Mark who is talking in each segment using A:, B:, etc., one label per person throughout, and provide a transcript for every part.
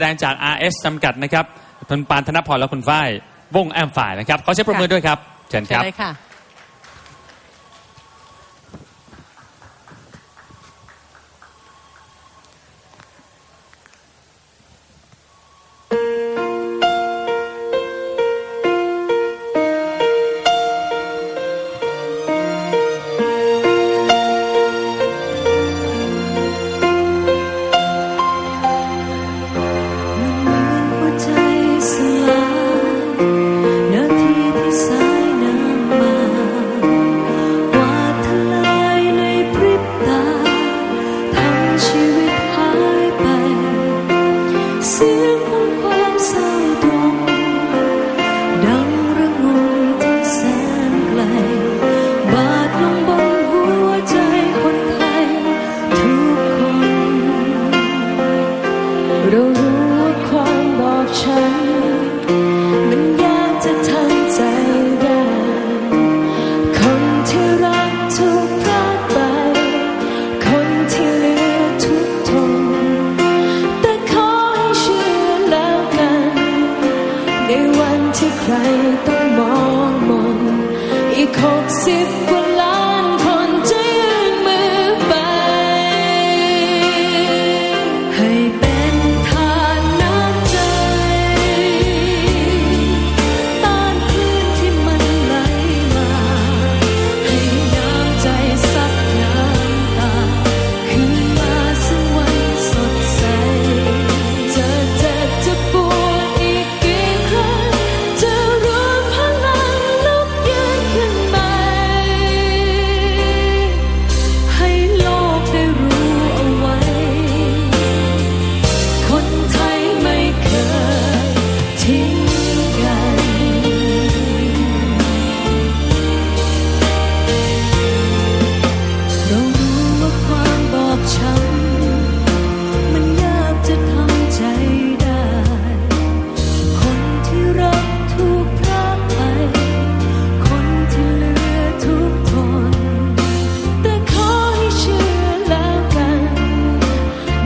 A: แสดงจาก RS จำกัดนะครับคุณปานธนพรและคุณฝ้ายวงแอมฝ่ายนะครับ ขอเสียงประมือด้วยครับ เชิญค
B: เชิญ
A: รับ
B: เลยค่ะ
C: วันที่ใครต้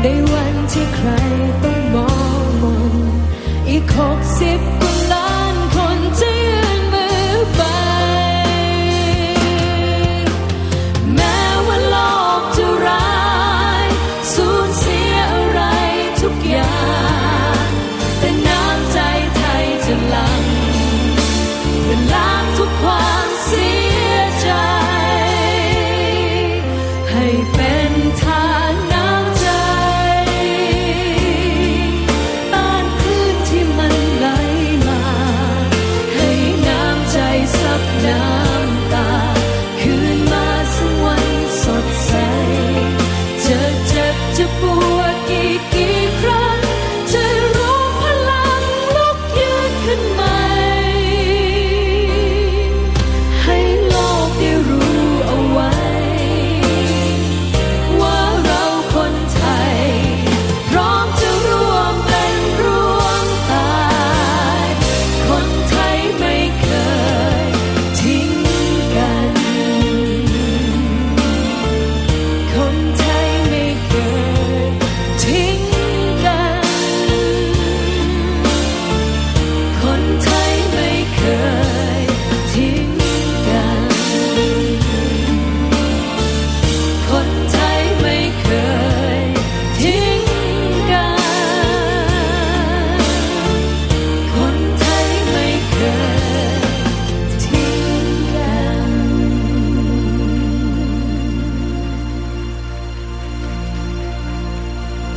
C: ในวันที่ใครต้องมองมนอีกหกสิบ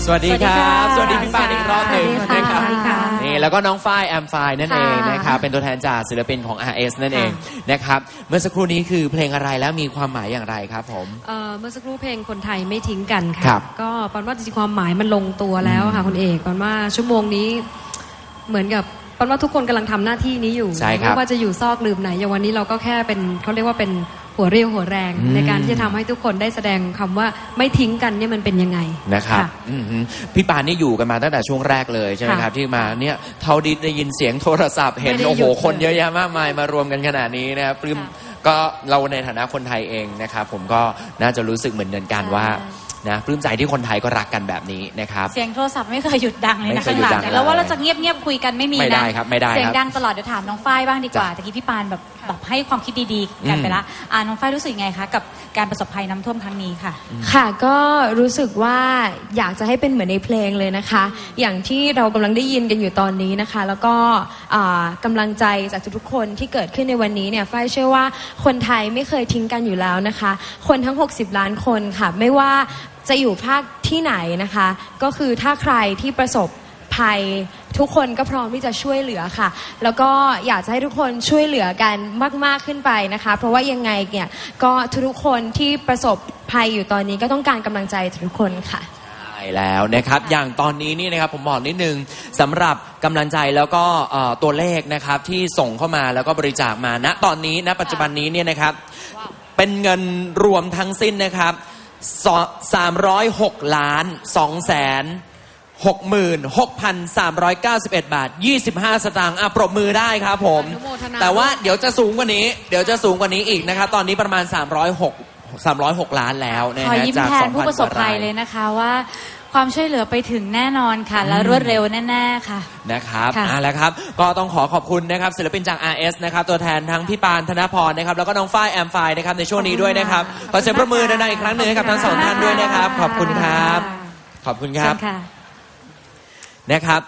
C: สวัสดีครั
D: บส
B: สวั
D: วัส
B: สดี
D: ดี
B: ค่ะ
D: พี่ปานอีกรอบหนึ่ง
B: สวัสดี
D: นะค
B: ค่ะ
D: รับ
B: สวัสดีค่ะ
D: นี่แล้วก็น้องฝ้ายแอมไฟนั่นเอง
B: ค่ะ
D: นะครับเป็นตัวแทนจากศิลปินของ RS นั่นเอง
B: ค่
D: นะครับเมื่อสักครู่นี้คือเพลงอะไรแล้วมีความหมายอย่างไรครับผม
E: เอ่อเมื่อสักครู่เพลงคนไทยไม่ทิ้งกัน
D: ครั
E: ค่ะ
D: บ
E: ก็ปันว่าจริงๆความหมายมันลงตัวแล้วค่ะคุณเอกปันว่าชั่วโมงนี้เหมือนกับปันว่าทุกคนกำลังทำหน้าที่นี้อยู่
D: ใช่ครับ
E: ไม่ว่าจะอยู่ซอกลืมไหนอย่างวันนี้เราก็แค่เป็นเขาเรียกว่าเป็น หัวเรียวหัวแรง
D: อืม
E: ในการที่จะทำให้ทุกคนได้แสดงคำว่าไม่ทิ้งกันเนี่ยมันเป็นยังไง
D: นะครับ
E: ค่ะ
D: อือหือพี่ปานนี่อยู่กันมาตั้งแต่ช่วงแรกเลยใช่ไหม
E: ค่ะ
D: ครับ ที่มาเนี่ยเท่าดิได้ยินเสียงโทรศัพท์เห็น
E: ไม่ได้
D: โอ้โห
E: หยุด
D: คน
E: เลย
D: เยอะแยะมากมายมารวมกันขนาดนี้นะครับปลื้ม
E: ค่ะ
D: ก็เราในฐานะคนไทยเองนะครับผมก็น่าจะรู้สึกเหมือนเดินกัน
E: ใช่
D: ว่านะปลื้มใจที่คนไทยก็รักกันแบบนี้นะครับ
B: เสียงโทรศัพท์ไม่เคยหยุดดังเลย
D: ไม่
B: นะ
D: เคย
B: ข้าง
D: หยุ
B: ห
D: ด
B: ลั
D: ดั
B: ง
D: ง
B: เนี่ยแล้ว
D: เลย
B: ว่าเราจะเงียบๆคุยกันไม่มี
D: ไม่ได้
B: นะครับ
D: ไม่ได้
B: เสียง
D: ครับ
B: ดังตลอดเดี๋ยวถามน้องฝ้ายบ้างดีกว่า
D: จ้ะ
B: ตะกี้พี่ปานแบบ แบบให้ความคิดดีๆกัน
D: อืม
B: ไปละอ่าน้องฝ้ายรู้สึกยังไงคะกับการประสบภัยน้ำท่วมครั้งนี้ค่ะ
F: ค่ะก็รู้สึกว่าอยากจะให้เป็นเหมือนในเพลงเลยนะคะ อย่างที่เรากำลังได้ยินกันอยู่ตอนนี้นะคะ แล้วก็อ่ากำลังใจจากทุกๆคนที่เกิดขึ้นในวันนี้เนี่ยฝ้ายเชื่อว่าคนไทยไม่เคยทิ้งกันอยู่แล้วนะคะ คนทั้ง 60 ล้านคนค่ะ ไม่ว่าจะอยู่ภาคที่ไหนนะคะ ก็คือถ้าใครที่ประสบภัย ทุกคนก็พร้อมที่จะช่วยเหลือค่ะ แล้วก็อยากจะให้ทุกคนช่วยเหลือกันมาก ๆขึ้นไปนะคะ เพราะว่ายังไงเนี่ยก็ทุกคนที่ประสบภัยอยู่ตอนนี้ก็ต้องการกำลังใจจากทุกคนค่ะ
D: ใช่แล้วนะครับ อย่างตอนนี้นี่นะครับผมบอกนิดนึงสำหรับกำลังใจแล้วก็ตัวเลขนะครับที่ส่งเข้ามาแล้วก็บริจาคมาณตอนนี้ณปัจจุบันนี้เนี่ยนะครับ เป็นเงินรวมทั้งสิ้นนะครับสามร้อยหกล้านสองแส นหกหมื่นหกพันสามร้อยเก้าสิบเอ็ดบาทยี่สิบห้าสตางค์อะปรบมือได้ครับผม
E: อนุโมทนา
D: แต่ว่าเดี๋ยวจะสูงกว่านี้ เดี๋ยวจะสูงกว่านี้อีกนะครับ ตอนนี้ประมาณ 306 306 ล้านแล้วนะ
B: ขอ
D: ฮะ
B: ยิ้ม
D: จาก
B: แทนผู้
D: 2,000
B: ประสบภัย
D: กว่าา
B: เลยนะคะว่า ความช่วยเหลือไปถึงแน่นอนค่ะ และรวดเร็วแน่ๆค่ะ
D: นะครับ
B: ค่ะ
D: อ่าแล้วครับ ก็ต้องขอขอบคุณนะครับศิลปินจาก RS นะครับ ตัวแทนทั้งพี่ปานธนพรนะครับ แล้วก็น้องฝ้ายแอมไฟนะครับในช่วงนี้ด้วยนะครับ ขอเสียงประมือดังๆอีกครั้งหนึ่งให้กับทั้งสองท่านด้วยนะครับ ขอบคุณครับ ขอบคุณค
B: เชิ
D: รับ
B: ญค่ะ
D: นะครับ